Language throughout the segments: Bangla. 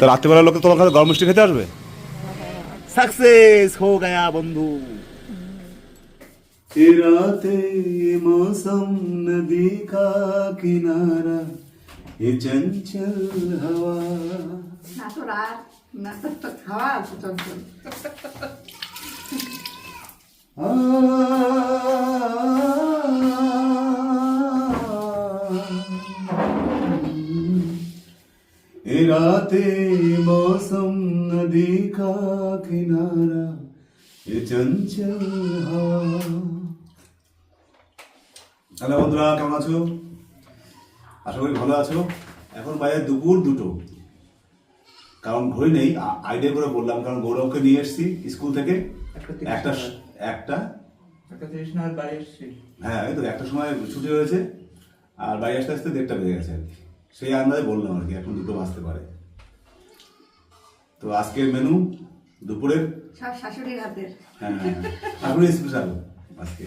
তো রাত্রিবেলা লোকে তোমার কাছে গরম মিষ্টি খেতে আসবে सक्सेस हो गया बंधु राते मौसम नदी का किनारा ये चंचल हवा না তো রাত না তো খাওয়া আছে চঞ্চল এ রাতে মৌসম নদী কা কিনারা এ চঞ্চল হাওয়া। হ্যালো বন্ধুরা কেমন আছো? আশা করি ভালো আছো। এখন বাইরে দুপুর দুটো। কারণ ঘড়ি নেই আইডিয়া করে বললাম কারণ গৌরবকে নিয়ে এসেছি স্কুল থেকে। একটা একটা হ্যাঁ এই তো একটা সময় ছুটি হয়েছে আর বাড়ি আসতে আসতে দেড়টা বেজে গেছে। আর কি সেই আন্দাজে বললাম আর কি এখন দুটো বাজতে পারে। তো আজকের মেনু দুপুরের? শাশুড়ির হাতের। হ্যাঁ হ্যাঁ স্পেশাল আজকে।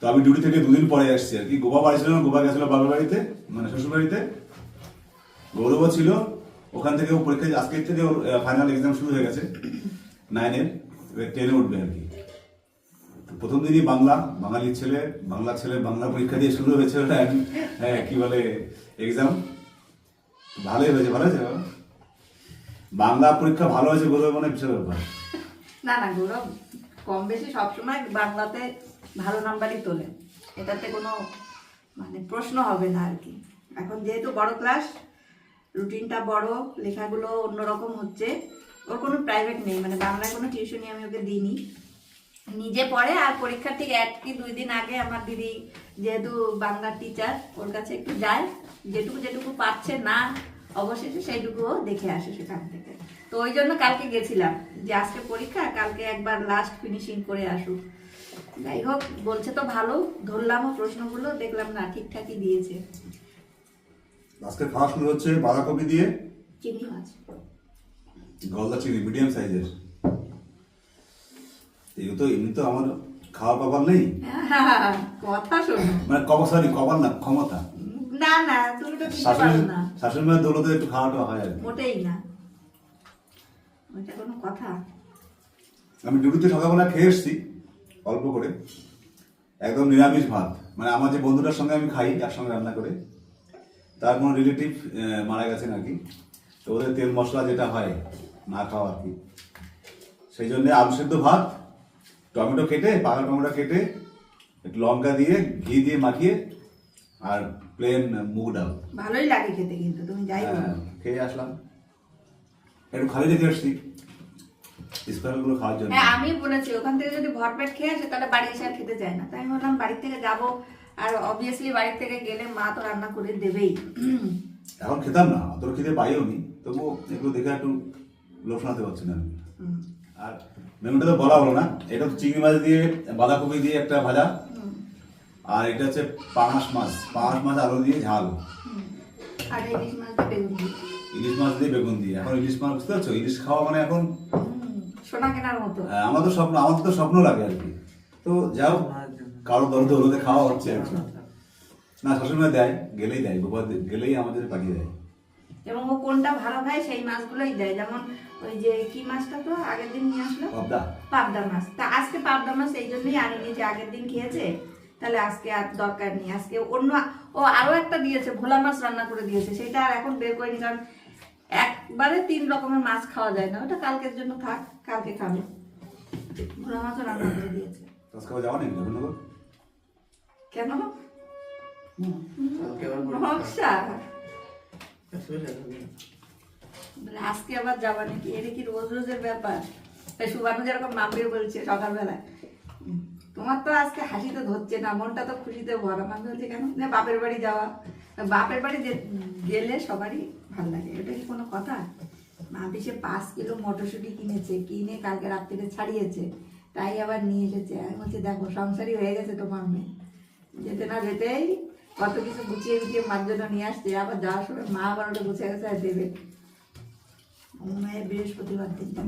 তো আমি ডিউটি থেকে দুদিন পরে আসছি আর কি। গোপা বাড়ি ছিল গোপা গেছিল বাবার বাড়িতে মানে শ্বশুর বাড়িতে। গৌরব ছিল ওখান থেকে ও পরীক্ষা আজকের থেকে ওর ফাইনাল এক্সাম শুরু হয়ে গেছে। নাইনের টেনে উঠবে আর কি। প্রথম দিনই বাংলা বাঙালির ছেলে বাংলা ছেলে বাংলা পরীক্ষা দিয়ে শুরু হয়েছে। ওটা হ্যাঁ কি বলে এক্সাম ভালোই হয়েছে, ভালো হয়েছে বাংলা পরীক্ষা ভালো হয়েছে বলে মানে বিশাল ব্যাপার। না না, গৌরব, কম বেশি সবসময় বাংলাতে ভালো নাম্বারই তোলে। এটাতে কোনো মানে প্রশ্ন হবে না আর কি। এখন যেহেতু বড় ক্লাস রুটিনটা বড়, লেখাগুলো অন্যরকম হচ্ছে, ওর কোনো প্রাইভেট নেই। মানে বাংলায় কোনো টিউশনই আমি ওকে দিইনি। নিজে পড়ে আর পরীক্ষার ঠিক এক কি দুই দিন আগে আমার দিদি যেহেতু বাংলার টিচার ওর কাছে একটু যায়। যেটুকু যেটুকু পাচ্ছে না অবশেষে সেইটুকুও দেখে আসে সেখান থেকে। তো ওই জন্য কালকে গেছিলাম যে আজকে পরীক্ষা কালকে একবার লাস্ট ফিনিশিং করে আসুক। যাই হোক বলছে তো ভালো ধরলামও প্রশ্নগুলো দেখলাম না ঠিকঠাকই দিয়েছে। আজকে খাওয়া শুরু হচ্ছে বাঁধাকপি দিয়ে চিংড়ি মাছ। গলদা চিংড়ি মিডিয়াম সাইজের এগুলো তো এমনি তো আমার খাওয়ার কবার নেই। কথা শোনো। মানে কবার সরি কবার না ক্ষমতা। না না তুমি তো শাশুড়ি শাশুড়ি মায়ের দৌলতে একটু খাওয়াটা হয় আর। মোটেই না। ওইটা কোনো কথা? আমি ডিউটিতে সকালবেলা খেয়ে এসেছি অল্প করে। একদম নিরামিষ ভাত। মানে আমার যে বন্ধুটার সঙ্গে আমি খাই একসঙ্গে রান্না করে। তার কোনো রিলেটিভ মারা গেছে নাকি তো ওদের তেল মশলা যেটা হয় না খাওয়া আর কি। সেই জন্য আলু সেদ্ধ ভাত টমেটো কেটে পাকা টমেটো কেটে একটু লঙ্কা দিয়ে ঘি দিয়ে মাখিয়ে আর প্লেন মুগ ডাল। ভালোই লাগে খেতে কিন্তু তুমি যাই হ্যাঁ, খেয়ে আসলাম। একটু খালি রেখে আসছি স্পেশালগুলো খাওয়ার জন্য। হ্যাঁ আমি বলেছি ওখান থেকে যদি ভরপেট খেয়ে আসে তাহলে বাড়ি এসে আর খেতে চায় না। তাই বললাম বাড়ি থেকে যাব আর অবভিয়াসলি বাড়ি থেকে গেলে মা তো রান্না করে দেবেই। এখন খেতাম না অত খেতে পাইও নি তবুও এগুলো দেখে একটু লোভ শোনাতে পারছি না আর মেনুটা তো বলা হলো না। এটা তো চিংড়ি মাছ দিয়ে বাঁধাকপি দিয়ে একটা ভাজা। আর এটা হচ্ছে পাঙাশ মাছ। পাঙাশ মাছ আলু দিয়ে ঝাল। আর ইলিশ মাছ দিয়ে বেগুন দিয়ে। ইলিশ মাছ দিয়ে বেগুন দিয়ে। এখন ইলিশ মাছ বুঝতে পারছ? ইলিশ খাওয়া মানে এখন সোনা কেনার মতো। আহ, আমার তো স্বপ্ন আমার তো স্বপ্ন লাগে আর কি। তো যাও কারও দরদ হলোতে খাওয়া হচ্ছে আর না সবসময় দেয় গেলেই দেয় গোপাল গেলেই আমাদের পাঠিয়ে দেয়। এবং ও কোনটা ভালো খায় সেই মাছগুলোই দেয়। যেমন ওই যে কি মাছটা তো আগের দিন নিয়ে আসলো? পাবদা। মাছ। তা আজকে পাবদা মাছ এই জন্যই আনিনি যে আগের দিন খেয়েছে। তাহলে আজকে আর দরকার নেই। আজকে অন্য ও আরও একটা দিয়েছে ভোলা মাছ রান্না করে দিয়েছে। সেটা আর এখন বের করিনি কারণ একবারে তিন রকমের মাছ খাওয়া যায় না। ওটা কালকের জন্য থাক কালকে খাবে। ভোলা মাছও রান্না করে দিয়েছে। কেন? আবার বলে আজকে আবার যাবা নাকি এটা কি রোজ রোজের ব্যাপার? তাই সুবানু যেরকম মাম্পির বলছে সকালবেলায়। তোমার তো আজকে হাসি তো ধরছে না, মনটা তো খুশিতে ভরা। মাম্পি বলছে, কেন? না, বাপের বাড়ি যাওয়া। বাপের বাড়ি গেলে সবারই ভালো লাগে। এটা কি কোনো কথা? মাম্পি সে পাঁচ কিলো মটরশুঁটি কিনেছে, কিনে কালকে রাত্রিতে ছাড়িয়েছে। তাই আবার নিয়ে এসেছে। আমি বলছি, দেখো, সংসারই হয়ে গেছে তোমার মেয়ে। যেতে না যেতেই কত কিছু গুছিয়ে গুছিয়ে মার জন্য নিয়ে আসছে। আবার যাওয়ার সময় মা আবার ওটা গুছিয়ে গেছে আর দেবে মনে হয় বৃহস্পতিবার দিন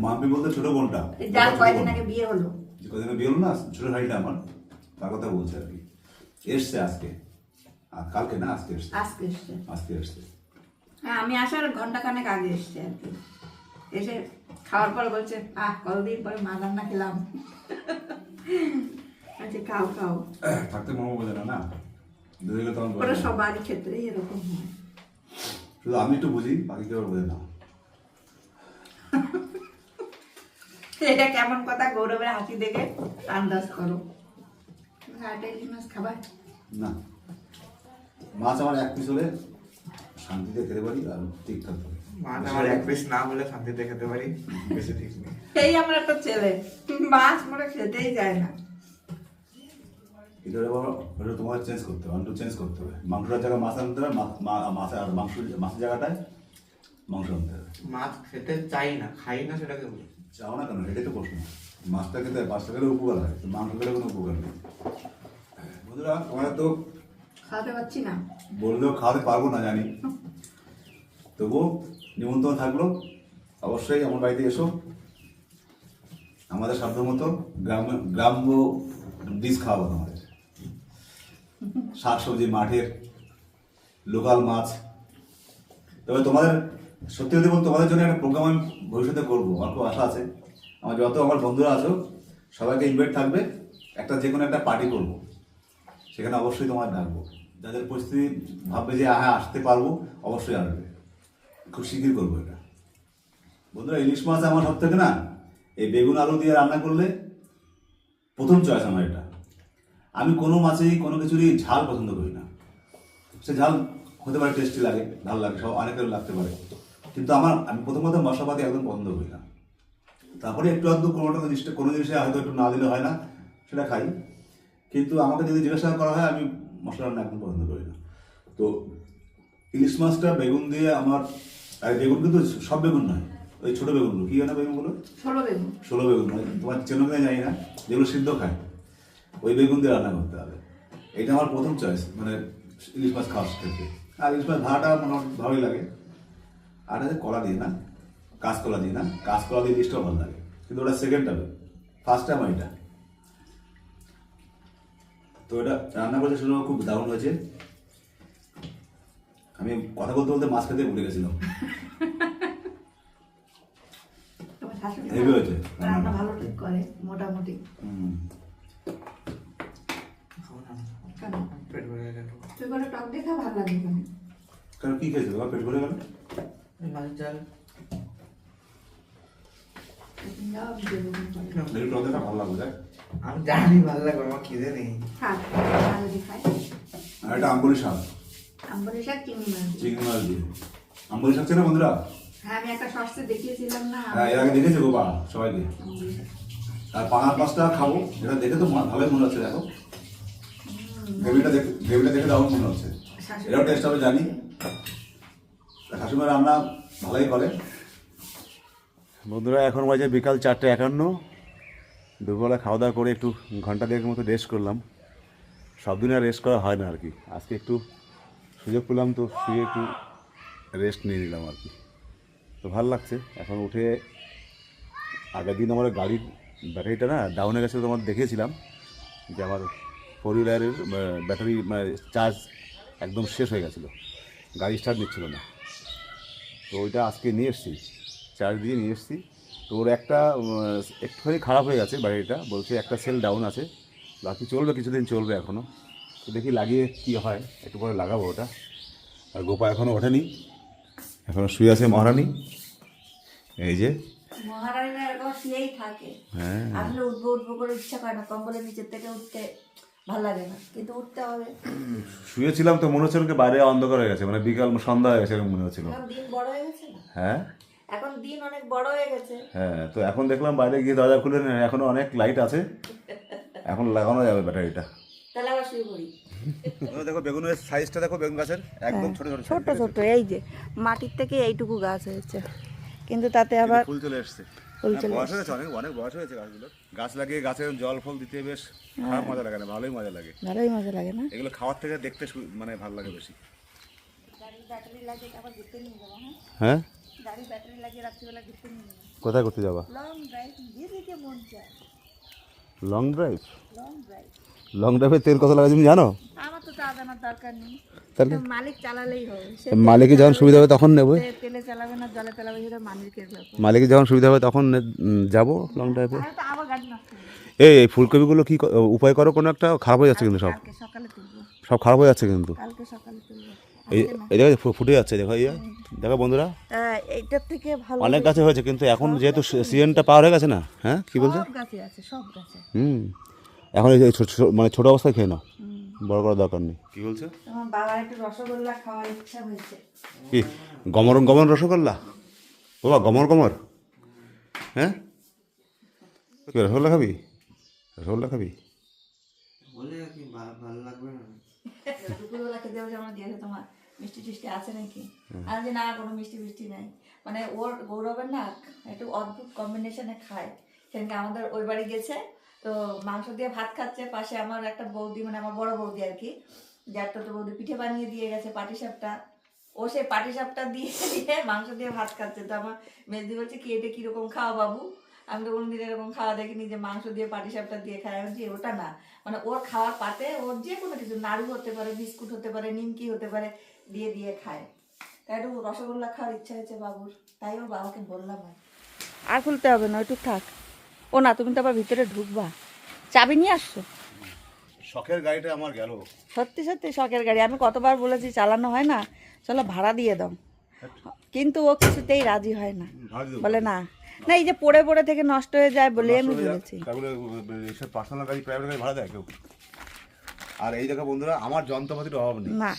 মাম্পি বলতে ছোট বোনটা। যার কয়দিন আগে বিয়ে হলো? কদিন বিয়ে হলো না ছোট ভাইটা আমার। তার কথা বলছে আর কি। এসছে আজকে। আর কালকে না আজকে এসছে। আজকে এসছে। আজকে এসছে। হ্যাঁ আমি আসার ঘণ্টা খানেক আগে এসছি আর কি। এসে খাওয়ার পর বলছে আহ কতদিন পরে মা রান্না খেলাম? আচ্ছা খাও খাও। থাকতে বোঝে না ওরা। সবারই ক্ষেত্রেই এরকম হয়। শুধু আমি একটু বুঝি বাকি কেউ বোঝে না। এটা কেমন কথা? গৌরবের হাসি দেখে আন্দাজ করো। ইলিশ মাছ খাবার না। মাছ আমার এক পিস হলে শান্তিতে খেতে পারি আর ঠিকঠাক মাছ আমার এক পিস না বলে শান্তিতে খেতে পারি বেশি ঠিক নেই। এই আমার একটা ছেলে। মাছ মনে খেতেই যায় না। এটা ওটা তোমার চেঞ্জ করতে হবে একটু চেঞ্জ করতে হবে। মাংসটার জায়গায় মাছ আনতে হবে মাছ আর মাংস মাছের জায়গাটায় মাংস আনতে হবে। মাছ খেতে চাই না খাই না সেটাকে বলি। চাও না কেন এটাই তো প্রশ্ন। মাছটা খেতে মাছটা খেলে উপকার হয় কিন্তু মাংস খেলে কোনো উপকার নেই। বন্ধুরা তোমরা তো খাওয়াতে পারছি না। বললেও খাওয়াতে পারব না জানি। তবুও নিমন্ত্রণ থাকল। অবশ্যই আমার বাড়িতে এসো। আমাদের সাধ্য মতো গ্রাম গ্রাম্য ডিশ খাওয়াবো তোমাদের। শাক সবজি মাঠের লোকাল মাছ। তবে তোমাদের সত্যি যদি বলতে তোমাদের জন্য একটা প্রোগ্রাম আমি ভবিষ্যতে করব। আমার খুব আশা আছে। আমার যত আমার বন্ধুরা আছো সবাইকে ইনভাইট থাকবে। একটা যে কোনো একটা পার্টি করব। সেখানে অবশ্যই তোমার ডাকবো। যাদের পরিস্থিতি ভাববে যে হ্যাঁ আসতে পারব অবশ্যই আসবে। খুব শিগগির করব এটা। বন্ধুরা, ইলিশ মাছ আমার সব থেকে না, এই বেগুন, আলু দিয়ে রান্না করলে প্রথম চয়েস আমার এটা। আমি কোনো মাছেই, কোনো কিছুরই ঝাল পছন্দ করি না। সে ঝাল হতে পারে টেস্টি লাগে, ভালো লাগে, সব অনেকের লাগতে পারে। কিন্তু আমার আমি প্রথমত মশলাপাতি একদম পছন্দ করি না। তারপরে একটু আধটু কোনোটা জিনিসটা কোনো জিনিসে হয়তো একটু না দিলে হয় না সেটা খাই। কিন্তু আমাকে যদি জিজ্ঞাসা করা হয় আমি মশলা রান্না একদম পছন্দ করি না। তো ইলিশ মাছটা বেগুন দিয়ে আমার আর বেগুন কিন্তু সব বেগুন নয় ওই ছোটো বেগুনগুলো কী না বেগুনগুলো ষোলো বেগুন। ষোলো বেগুন নয়। তোমার চেনো কিনা জানি না। যেগুলো সিদ্ধ খায় ওই বেগুন দিয়ে রান্না করতে হবে। এটা আমার প্রথম চয়েস মানে ইলিশ মাছ খাওয়ার ক্ষেত্রে। আর ইলিশ মাছ ভাড়াটা মোটামুটি ভালোই লাগে। আর আছে কলা দিয়ে না কাঁচকলা দিয়ে না কাঁচকলা দিয়ে ইলিশটাও ভালো লাগে। কিন্তু ওটা সেকেন্ড হবে ফার্স্ট টাইম এটা। তো এটা রান্না করতে শুনে খুব দারুণ হয়েছে। আমি কথা বলতে বলতে মাছ খেতে ভুলে গেছিলাম। হেভি হয়েছে। রান্না ভালো ঠিক করে মোটামুটি। হুম। খাব না কেন? পেট ভরে গেছে তুই করে টক দেখা ভালো লাগে কারণ কি খেয়েছে পেট ভরে গেল? আমি জানি ভালো লাগবে আমার খিদে নেই আর এটা আম্বুলি শাক আম্বলি শাক চিংড়ি মাছ দিয়ে। চিংড়ি মাছ দিয়ে আম্বুলি শাক চেনো বন্ধুরা হ্যাঁ আমি একটা সস্তে দেখিয়েছিলাম না হ্যাঁ এর আগে দেখেছে সবাইকে শাক। আর পাঁচটা খাব এটা দেখে তো মা- ভালোই মনে হচ্ছে দেখো গ্রেভিটা দেখে গ্রেভিটা দেখে দারুণ মনে হচ্ছে এটাও টেস্ট হবে জানি রান্না ভালোই করে। বন্ধুরা, এখন বাজে বিকাল চারটে একান্ন। দুপুরবেলা খাওয়া দাওয়া করে একটু ঘণ্টা দেড়েক মতো রেস্ট করলাম। সব দিন আর রেস্ট করা হয় না আর কি আজকে একটু সুযোগ পেলাম তো, শুয়ে একটু রেস্ট নিয়ে নিলাম আর কি তো ভালো লাগছে। এখন উঠে আগের দিন আমার গাড়ির ব্যাটারিটা না ডাউন গেছে তোমার দেখেছিলাম যে আমার ফোর হুইলারের ব্যাটারি মানে চার্জ একদম শেষ হয়ে গেছিল। গাড়ি স্টার্ট নিচ্ছিল না। তো ওইটা আজকে নিয়ে এসেছি চার্জ দিয়ে নিয়ে এসছি। তো ওর একটা একটুখানি খারাপ হয়ে গেছে ব্যাটারিটা বলছে একটা সেল ডাউন আছে বাকি চলবে কিছুদিন চলবে এখনও তো দেখি লাগিয়ে কী হয় একটু পরে লাগাবো ওটা। আর গোপা এখনও ওঠেনি এখনও শুয়ে আছে মহারানী। এই যে। মহারানীরা এরকম শুয়েই থাকে। হ্যাঁ। আসলে উঠবো উঠবো করে ইচ্ছা করে না কম্বলের নিচের থেকে উঠতে। ভালো লাগে না কিন্তু উঠতে হবে। শুয়েছিলাম তো মনে হচ্ছে ওকে বাইরে অন্ধকার হয়ে গেছে মানে বিকাল সন্ধ্যা হয়ে গেছে এরকম মনে হচ্ছিল। দিন বড় হয়ে গেছে না? হ্যাঁ? এখন দিন অনেক বড় হয়ে গেছে। হ্যাঁ তো এখন দেখলাম বাইরে গিয়ে দরজা খুলে নেই, এখনও অনেক লাইট আছে। এখন লাগানো যাবে ব্যাটারিটা। তাহলে আবার শুয়ে পড়ি। দেখো বেগুনের সাইজটা দেখো বেগুন গাছের একদম ছোট ছোট ছোট ছোট এই যে মাটির থেকে এইটুকু গাছ হয়েছে। কিন্তু তাতে আবার ফুল চলে হ্যাঁ, চলে বয়স হয়েছে অনেক অনেক বয়স হয়েছে গাছগুলো। গাছ লাগিয়ে গাছে জল ফল দিতে বেশ খারাপ মজা লাগে না ভালোই মজা লাগে। ভালোই মজা লাগে না? এগুলো খাওয়ার থেকে দেখতে সু- মানে ভালো লাগে বেশি। হ্যাঁ? হ্যাঁ? কোথায় করতে যাবা? লং ড্রাইভ মন long drive long drive long ড্রাইভে তেল কত লাগে তুমি জানো? আমার তো তা জানার দরকার নেই। তাহলে? মালিক চালালেই হবে। সে মালিকের যখন সুবিধা হবে তখন নেবে। তেলে চালাবে না জলে চালাবে সেটা মালিকের মালিকের যখন সুবিধা হবে তখন যাব লং ড্রাইভে এই এই ফুলকপিগুলো কি উপায় করো কোনো একটা খারাপ হয়ে যাচ্ছে কিন্তু সব। সব খারাপ হয়ে যাচ্ছে কিন্তু। এই দেখো ফুটে যাচ্ছে দেখো এই যে। দেখো বন্ধুরা। এইটার থেকে ভালো অনেক গাছে হয়েছে কিন্তু এখন যেহেতু সিজনটা পার হয়ে গেছে না হ্যাঁ কি বলছো? হুম। এখন এই মানে ছোট অবস্থায় খেয়ে নাও। বড় করার দরকার নেই। কি বলছো? তোমার বাবার একটু রসগোল্লা খাওয়ার ইচ্ছা হয়েছে। কি? গমর গমন রসগোল্লা? বাবা গমর গমর। হ্যাঁ? কি রসগোল্লা খাবি? রসগোল্লা খাবি? বলে কি ভালো ভালো লাগবে না। দুপুরবেলা খেতে বসে আমার দিয়েছে তোমার মিষ্টি টিষ্টি আছে নাকি? আর যে না কোনো মিষ্টি মিষ্টি নাই। মানে ওর গৌরবের না একটু অদ্ভুত কম্বিনেশনে খায়। সেদিনকে আমাদের ওই বাড়ি গেছে তো মাংস দিয়ে ভাত খাচ্ছে পাশে আমার একটা বৌদি মানে আমার বড় বৌদি আর কি যার তো বৌদি পিঠে বানিয়ে দিয়ে গেছে পাটিসাপটা ও সেই পাটিসাপটা দিয়ে দিয়ে মাংস দিয়ে ভাত খাচ্ছে। তো আমার মেজদি বলছে কি এটা কীরকম খাওয়া বাবু? আমি তো কোনোদিন এরকম খাওয়া দেখিনি যে মাংস দিয়ে পাটিসাপটা দিয়ে খায়। আমি বলছি, ওটা না। মানে ওর খাওয়ার পাতে ওর যে কোনো কিছু নাড়ু হতে পারে বিস্কুট হতে পারে নিমকি হতে পারে দিয়ে দিয়ে খায়। তাই একটু রসগোল্লা খাওয়ার ইচ্ছা হয়েছে বাবুর। তাই ওর বাবাকে বললাম আর খুলতে হবে না ওইটুক থাক। ও না তুমি তো আবার ভিতরে ঢুকবা। চাবি নিয়ে আসছো? শখের গাড়িটা আমার গেল। সত্যি সত্যি শখের গাড়ি। আমি কতবার বলেছি চালানো হয় না চলো ভাড়া দিয়ে দাও। কিন্তু ও কিছুতেই রাজি হয় না। বলে না। না এই যে পড়ে পড়ে থেকে নষ্ট হয়ে যায় বলে আমি বলেছি। পার্সোনাল গাড়ি প্রাইভেট গাড়ি ভাড়া দেয় কেউ? আর এই দেখো বন্ধুরা আমার যন্ত্রপাতির অভাব নেই। না।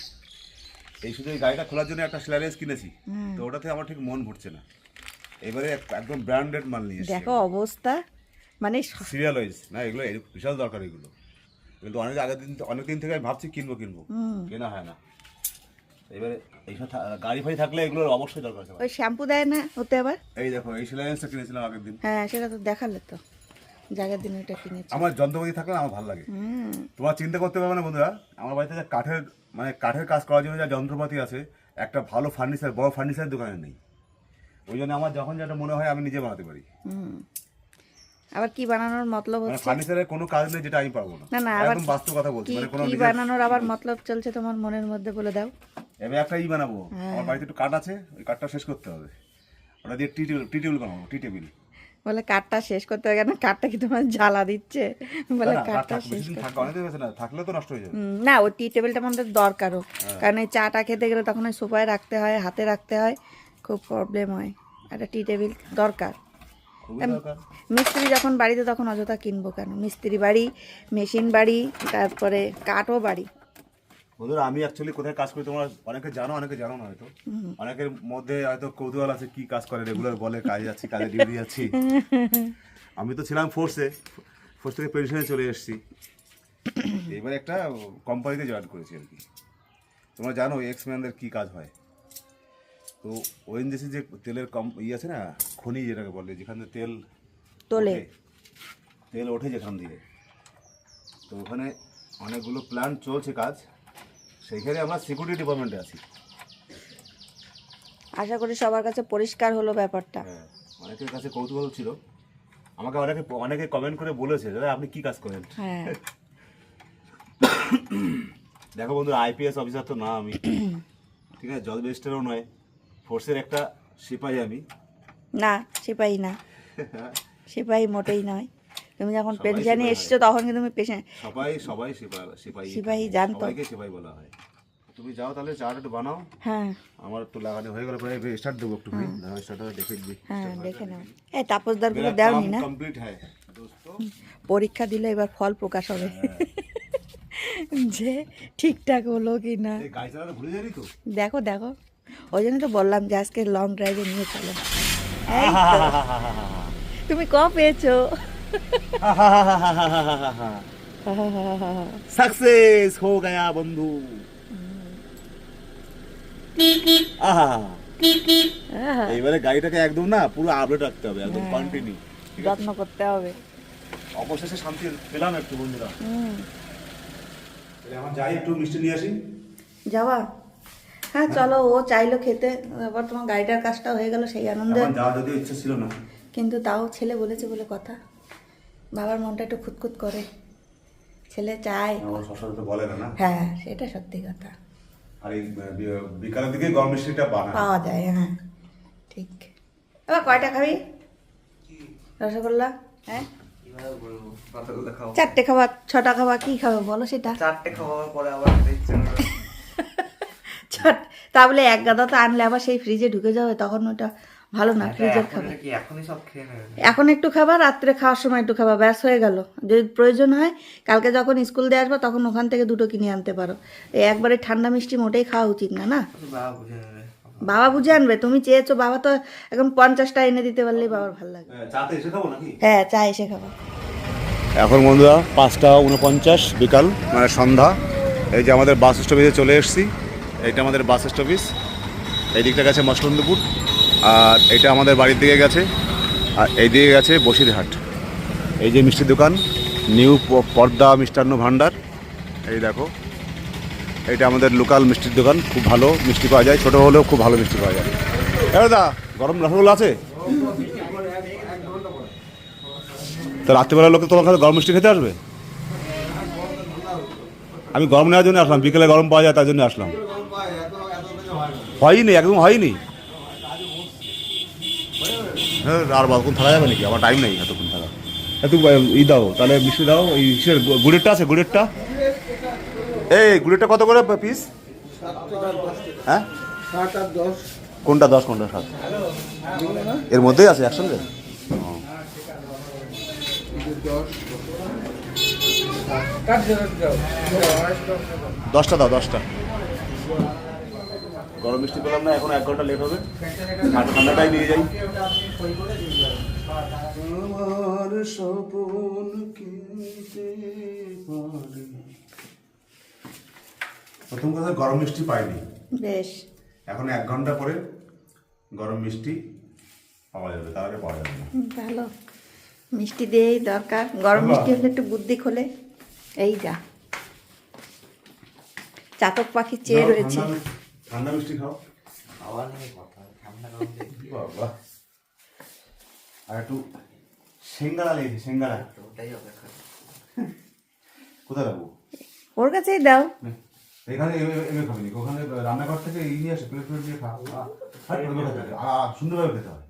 এই শুধু এই গাড়িটা খোলার জন্য একটা স্ল্যারেজ কিনেছি। তো ওটাতে আমার ঠিক মন ভরছে না। এবারে একদম ব্র্যান্ডেড মাল নিয়ে দেখো অবস্থা। মানে সিরিয়াল ওয়াইজ না এগুলো বিশাল দরকার এগুলো। কিন্তু অনেক আগের দিন অনেক দিন থেকে আমি ভাবছি কিনবো কিনবো। কেনা হয় না। এবারে এইসব গাড়ি ফাড়ি থাকলে এগুলোর অবশ্যই দরকার আছে ওই শ্যাম্পু দেয় না ওতে আবার? এই দেখো এই সিলাইন্সটা কিনেছিলাম আগের দিন। হ্যাঁ সেটা তো দেখালে তো। জায়গার দিন ওইটা কিনেছি। আমার যন্ত্রপাতি থাকলে আমার ভালো লাগে। তোমার চিন্তা করতে পারবে না বন্ধুরা আমার বাড়িতে যে কাঠের মানে কাঠের কাজ করার জন্য যা যন্ত্রপাতি আছে একটা ভালো ফার্নিচার বড় ফার্নিচার দোকানে নেই। ওই জন্য আমার যখন যেটা মনে হয় আমি নিজে বানাতে পারি। আবার কি বানানোর মতলব মানে হচ্ছে? ফার্নিচারের কোনো কাজ নেই যেটা আমি পারব না। না একদম বাস্তব কথা বলছি মানে কোনো কি বানানোর আবার মতলব চলছে তোমার মনের মধ্যে বলে দাও। এবার একটা ই বানাবো। হ্যাঁ। আমার বাড়িতে একটু কাঠ আছে ওই কাঠটা শেষ করতে হবে। ওটা দিয়ে টি টেবিল টি টেবিল বানাবো টি টেবিল। বলে কাঠটা শেষ করতে হবে কেন কাঠটা কি তোমার জ্বালা দিচ্ছে? বলে কাঠটা শেষ না থাকলে তো নষ্ট হয়ে যাবে। না ওই টি টেবিলটা আমাদের দরকারও। হ্যাঁ। কারণ এই চাটা খেতে গেলে তখন ওই সোফায় রাখতে হয় হাতে রাখতে হয় খুব প্রবলেম হয়। একটা টি টেবিল দরকার। মিস্ত্রি যখন বাড়িতে তখন অযথা কিনবো কেন? মিস্ত্রি বাড়ি মেশিন বাড়ি তারপরে কাঠও বাড়ি। বন্ধুরা আমি অ্যাকচুয়ালি কোথায় কাজ করি তোমরা অনেকে জানো অনেকে জানো না হয়তো। অনেকের মধ্যে হয়তো কৌতূহল আছে কি কাজ করে রেগুলার বলে কাজে যাচ্ছি কাজে ডিউটি যাচ্ছি। আমি তো ছিলাম ফোর্সে ফোর্স থেকে পেনশনে চলে এসেছি। এবার একটা কোম্পানিতে জয়েন করেছি আর কি। তোমরা জানো এক্সম্যানদের কি কাজ হয়? তো ওএনজিসি যে তেলের কম ই আছে না খনি যেটাকে বলে যেখানে তেল তোলে। তেল ওঠে যেখান দিয়ে। তো ওখানে অনেকগুলো প্ল্যান্ট চলছে কাজ সেইখানে আমরা সিকিউরিটি ডিপার্টমেন্টে আছি। আশা করি সবার কাছে পরিষ্কার হলো ব্যাপারটা। হ্যাঁ অনেকের কাছে কৌতূহল ছিল। আমাকে অনেকে অনেকে কমেন্ট করে বলেছে দাদা আপনি কি কাজ করেন? হ্যাঁ। দেখো বন্ধু আইপিএস অফিসার তো না আমি। ঠিক আছে জজ রেজিস্টারও নয়। ফোর্সের একটা সিপাহী আমি। না সিপাহী না। সিপাহী মোটেই নয়। তুমি যখন পেনশনে এসছো তখন কিন্তু তুমি পেশে সবাই সবাই সিপাহী সিপাহী জানতো। সবাইকে সিপাহী বলা হয়। তুমি যাও তাহলে চাটা একটু বানাও। হ্যাঁ। আমার একটু লাগানো হয়ে গেল প্রায় স্টার্ট দেবো একটু স্টার্টার দেখে দিই হ্যাঁ দেখে নাও। এই তাপসদার তাপসদারগুলো দেওনি না? কমপ্লিট হ্যাঁ। পরীক্ষা দিলে এবার ফল প্রকাশ হবে। যে ঠিকঠাক হলো কি না দেখো দেখো। ওই জন্য তো বললাম যে আজকে লং ড্রাইভে নিয়ে চলো। তুমি ক পেয়েছ। সাকসেস হো গয়া বন্ধু। এইবারে গাড়িটাকে একদম না পুরো আপডেট রাখতে হবে একদম হ্যাঁ। কন্টিনিউ যত্ন করতে হবে। অবশেষে শান্তি পেলাম একটু বন্ধুরা। আমার যাই একটু মিষ্টি নিয়ে আসি। যাওয়া। হ্যাঁ চলো ও চাইলো খেতে। এবার তোমার গাড়িটার কাজটা হয়ে গেল সেই আনন্দে। যদিও ইচ্ছা ছিল না। কিন্তু তাও ছেলে বলেছে বলে কথা। বাবার মনটা একটু খুঁতখুত করে। ছেলে চায়। বলে না না? হ্যাঁ সেটা সত্যি কথা। আর এই বিকালের দিকে গরম মিষ্টিটা বানায় পাওয়া যায় হ্যাঁ ঠিক। এবার কয়টা খাবি? রসগোল্লা হ্যাঁ? চারটে খাবার ছটা খাবার কি খাবে বলো সেটা। চারটে খাওয়ার পরে আবার করে ছট তাহলে এক গাদা তো আনলে আবার সেই ফ্রিজে ঢুকে যাবে তখন ওটা ভালো না ফ্রিজের খাবার। কি এখনই সব খেয়ে নেবে। এখন একটু খাবার রাত্রে খাওয়ার সময় একটু খাবার ব্যাস হয়ে গেল। যদি প্রয়োজন হয় কালকে যখন স্কুল দিয়ে আসব তখন ওখান থেকে দুটো কিনে আনতে পারো। এই একবারে ঠান্ডা মিষ্টি মোটেই খাওয়া উচিত না না? বাবা বুঝে নেবে। বাবা বুঝে আনবে তুমি চেয়েছো বাবা তো এখন পঞ্চাশটা এনে দিতে পারলেই বাবার ভালো লাগে। চাতে এসে খাব নাকি? হ্যাঁ চা এসে খাব। এখন বন্ধুরা পাঁচটা উনপঞ্চাশ বিকাল মানে সন্ধ্যা। এই যে আমাদের বাস স্টপেজে চলে এসেছি এইটা আমাদের বাস স্টপেজ এই দিকটা গেছে মসলন্দপুর, আর এটা আমাদের বাড়ির দিকে গেছে। আর এই দিকে গেছে বসিরহাট। এই যে মিষ্টির দোকান নিউ পর্দা মিষ্টান্ন ভাণ্ডার এই দেখো, এটা আমাদের লোকাল মিষ্টির দোকান, খুব ভালো মিষ্টি পাওয়া যায়। ছোটো হলেও খুব ভালো মিষ্টি পাওয়া যায়। দাদা, গরম রসগোল্লা আছে? তো রাত্রিবেলা লোকে তোমার কাছে গরম মিষ্টি খেতে আসবে? আমি গরম নেওয়ার জন্য আসলাম, বিকেলে গরম পাওয়া যায়, তার জন্য আসলাম। হয়নি, একদম হয়নি। হ্যাঁ আর কতক্ষণ থাকা যাবে নাকি? আমার টাইম নেই এতক্ষণ থাকা এত ই দাও, তাহলে মিষ্টি দাও, এই গুড়েরটা আছে, গুড়েরটা? এই, গুড়েরটা কত করে পিস হ্যাঁ? কোনটা দশ, কোনটা সাত? এর মধ্যেই আছে, একসঙ্গে? দশটা দাও, দশটা। গরম মিষ্টি পেলাম না এখন এক ঘণ্টা লেট হবে। ঠান্ডা- ঠান্ডাটাই নিয়ে যাই। আমার স্বপন কিনতে পারি। প্রথম কথা গরম মিষ্টি পাইনি। বেশ। এখন এক ঘণ্টা পরে গরম মিষ্টি পাওয়া যাবে তার আগে পাওয়া যাবে না। ভালো। মিষ্টি দিয়েই দরকার। গরম মিষ্টি হলে একটু বুদ্ধি খোলে। এই যা। চাতক পাখি চেয়ে রয়েছে। ঠান্ডা- মিষ্টি খাও। খাওয়া নিয়ে কথা ঠান্ডা বাবা আর একটু সিঙ্গারা লেগেছে সিঙ্গারা। ওটাই অপেক্ষা কোথায় রাখব? ওর কাছেই দাও। এখানে এমনি খাবি নাকি? ওখানে রান্নাঘর থেকে ই নিয়ে আসে প্লেট প্লেট দিয়ে খা আ, হাট করে বসে থাকে। সুন্দরভাবে খেতে হয়।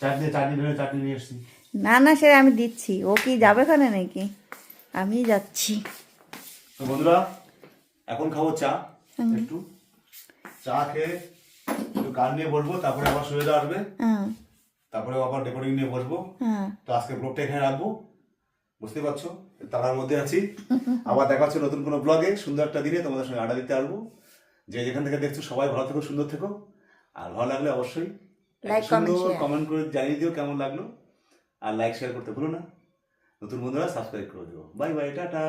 চাটনি চাটনি নিয়ে চাটনি নিয়ে এসছি। না না সে আমি দিচ্ছি। ও কি যাবে ওখানে নাকি? আমি যাচ্ছি। তো বন্ধুরা এখন খাব চা একটু। চা খেয়ে একটু গান নিয়ে বসবো তারপরে আবার শুয়ে আসবে হ্যাঁ। তারপরে আবার রেকর্ডিং নিয়ে বসবো। হ্যাঁ। তো আজকে ব্লগটা এখানে রাখব। বুঝতে পারছ? তারার মধ্যে আছি। আবার দেখা হচ্ছে নতুন কোনো ব্লগে সুন্দর একটা দিনে তোমাদের সঙ্গে আড্ডা দিতে আসব। যে যেখান থেকে দেখছ সবাই ভালো থেকো সুন্দর থেকো। আর ভালো লাগলে অবশ্যই কমেন্ট করে জানিয়ে দিও কেমন লাগল। আর লাইক শেয়ার করতে ভুলো না। নতুন বন্ধুরা সাবস্ক্রাইব করে দিও। Bye bye tata.